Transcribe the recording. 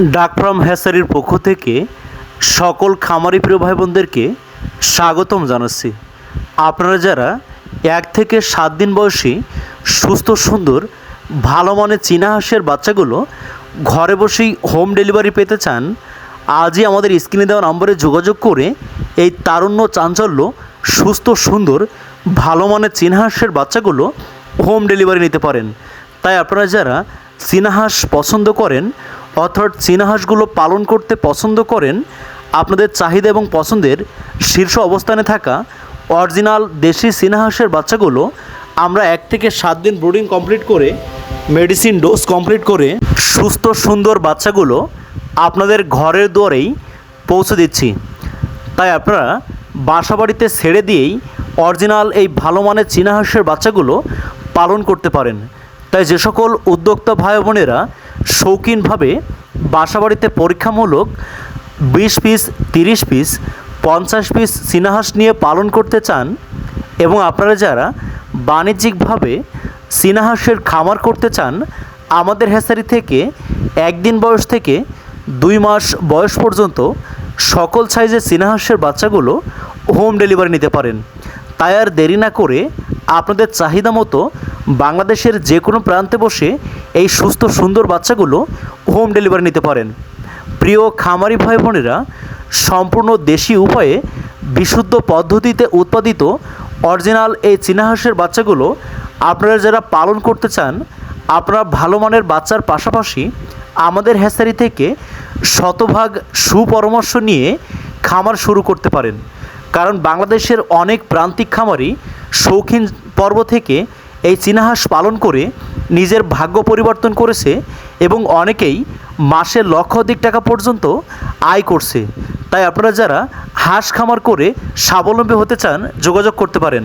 ডাক ফার্ম হ্যাসারির পক্ষ থেকে সকল খামারি প্রিয় ভাই বোনদেরকে স্বাগতম জানাচ্ছি। আপনারা যারা এক থেকে সাত দিন বয়সী, সুস্থ, সুন্দর, ভালো মানের চীনা হাঁসের বাচ্চাগুলো ঘরে বসেই হোম ডেলিভারি পেতে চান, আজই আমাদের স্ক্রিনে দেওয়া নম্বরে যোগাযোগ করে এই তারুণ্য চাঞ্চল্য, সুস্থ, সুন্দর, ভালো মানের হাঁসের বাচ্চাগুলো হোম ডেলিভারি নিতে পারেন। তাই আপনারা যারা চীনা হাঁস পছন্দ করেন অর্থাৎ চীনা হাঁসগুলো পালন করতে পছন্দ করেন, আপনাদের চাহিদা এবং পছন্দের শীর্ষ অবস্থানে থাকা অরিজিনাল দেশি চীনা হাঁসের বাচ্চাগুলো আমরা এক থেকে সাত দিন ব্রুডিং কমপ্লিট করে, মেডিসিন ডোজ কমপ্লিট করে সুস্থ, সুন্দর বাচ্চাগুলো আপনাদের ঘরের দুয়ারেই পৌঁছে দিচ্ছি। তাই আপনারা বাসা বাড়িতে ছেড়ে দিয়েই অরিজিনাল এই ভালো মানের চীনা হাঁসের বাচ্চাগুলো পালন করতে পারেন। তাই যে সকল উদ্যোক্তা ভাই বোনেরা শৌখিনভাবে বাসা বাড়িতে পরীক্ষামূলক বিশ পিস, তিরিশ পিস, পঞ্চাশ পিস চীনা হাঁস নিয়ে পালন করতে চান এবং আপনারা যারা বাণিজ্যিকভাবে চীনা হাঁসের খামার করতে চান, আমাদের হ্যাসারি থেকে একদিন বয়স থেকে দুই মাস বয়স পর্যন্ত সকল সাইজের চীনা হাঁসের বাচ্চাগুলো হোম ডেলিভারি নিতে পারেন। তাই আর দেরি না করে আপনাদের চাহিদা মতো বাংলাদেশের যে কোনো প্রান্তে বসে এই সুস্থ সুন্দর বাচ্চাগুলো হোম ডেলিভারি নিতে পারেন। প্রিয় খামারি ভাই বোনেরা, সম্পূর্ণ দেশি উপায়ে বিশুদ্ধ পদ্ধতিতে উৎপাদিত অরিজিনাল এই চীনা হাঁসের বাচ্চাগুলো আপনারা যারা পালন করতে চান, আপনারা ভালো মানের বাচ্চার পাশাপাশি আমাদের হ্যাসারি থেকে শতভাগ সুপরামর্শ নিয়ে খামার শুরু করতে পারেন। কারণ বাংলাদেশের অনেক প্রান্তিক খামারি শৌখিন পর্ব থেকে এই চীনা হাঁস পালন করে নিজের ভাগ্য পরিবর্তন করেছে এবং অনেকেই মাসে লক্ষ অধিক টাকা পর্যন্ত আয় করছে। তাই আপনারা যারা হাঁস খামার করে স্বাবলম্বী হতে চান, যোগাযোগ করতে পারেন।